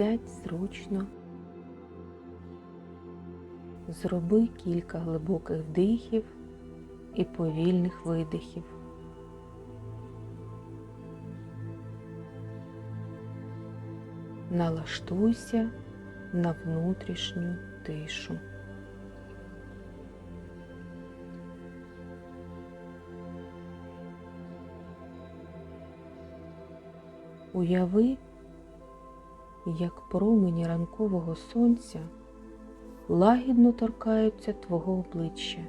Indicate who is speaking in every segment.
Speaker 1: Сядь зручно. Зроби кілька глибоких вдихів і повільних видихів. Налаштуйся на внутрішню тишу. Уяви, як промені ранкового сонця лагідно торкаються твого обличчя.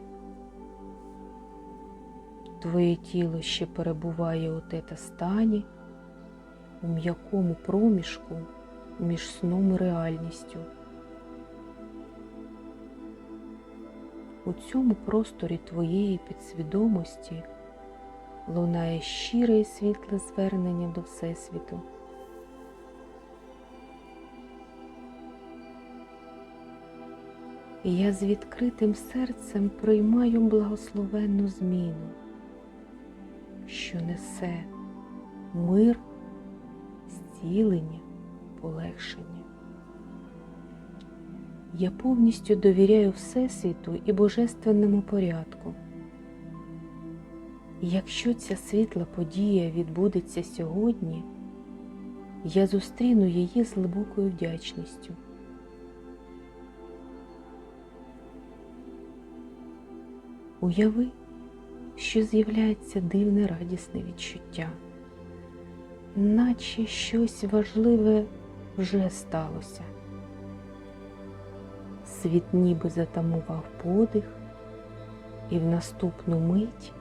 Speaker 1: Твоє тіло ще перебуває у тета-стані, у м'якому проміжку між сном і реальністю. У цьому просторі твоєї підсвідомості лунає щире і світле звернення до Всесвіту. Я з відкритим серцем приймаю благословенну зміну, що несе мир, зцілення, полегшення. Я повністю довіряю Всесвіту і Божественному порядку. Якщо ця світла подія відбудеться сьогодні, я зустріну її з глибокою вдячністю. Уяви, що з'являється дивне радісне відчуття, наче щось важливе вже сталося. Світ ніби затамував подих, і в наступну мить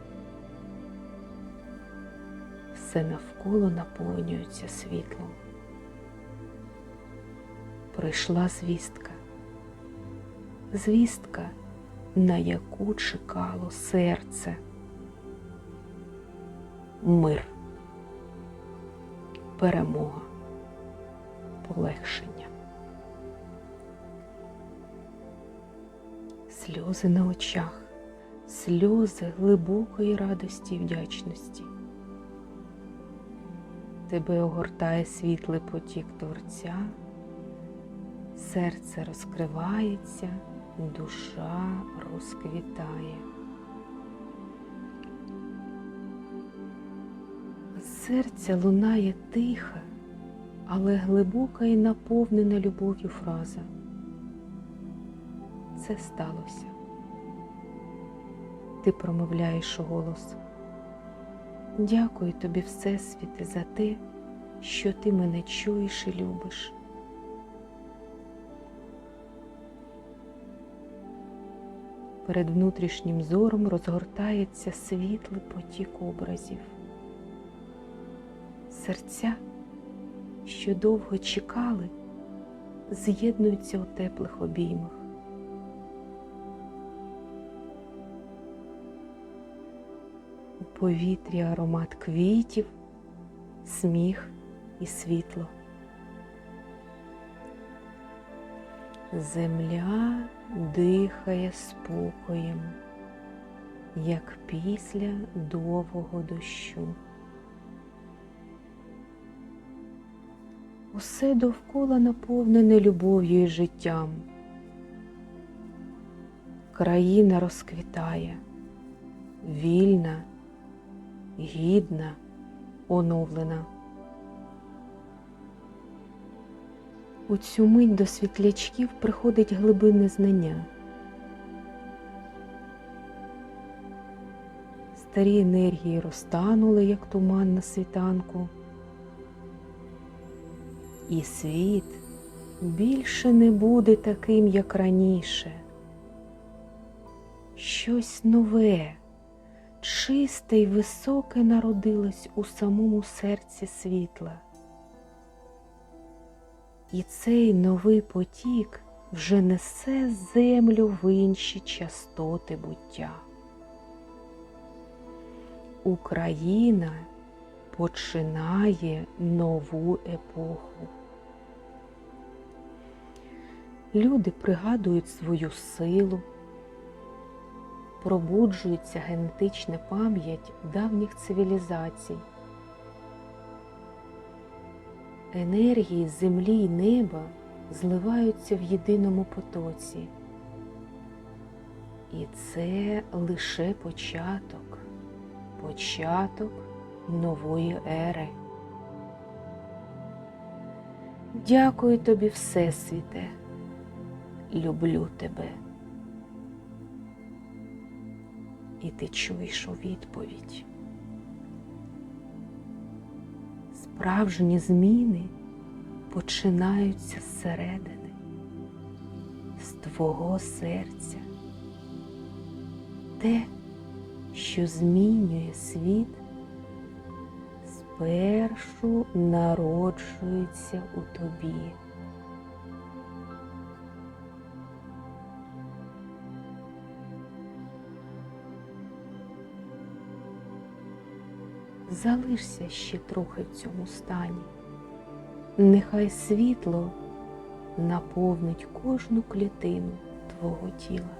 Speaker 1: все навколо наповнюється світлом. Прийшла звістка, звістка, на яку чекало серце. Мир, перемога, полегшення. Сльози на очах, сльози глибокої радості і вдячності. Тебе огортає світлий потік Творця, серце розкривається, душа розквітає. З серця лунає тиха, але глибока і наповнена любов'ю фраза. Це сталося. Ти промовляєш голос. Дякую тобі, Всесвіте, за те, що ти мене чуєш і любиш. Перед внутрішнім зором розгортається світлий потік образів. Серця, що довго чекали, з'єднуються у теплих обіймах. У повітрі аромат квітів, сміх і світло. Земля дихає спокоєм, як після довгого дощу. Усе довкола наповнене любов'ю і життям. Країна розквітає, вільна, гідна, оновлена. У цю мить до світлячків приходить глибинне знання. Старі енергії розтанули, як туман на світанку. І світ більше не буде таким, як раніше. Щось нове, чисте й високе народилось у самому серці світла. І цей новий потік вже несе землю в інші частоти буття. Україна починає нову епоху. Люди пригадують свою силу, пробуджується генетична пам'ять давніх цивілізацій. Енергії землі й неба зливаються в єдиному потоці. І це лише початок, початок нової ери. Дякую тобі, Всесвіте, люблю тебе. І ти чуєш у відповідь. Справжні зміни починаються зсередини, з твого серця. Те, що змінює світ, спершу народжується у тобі. Залишся ще трохи в цьому стані. Нехай світло наповнить кожну клітину твого тіла.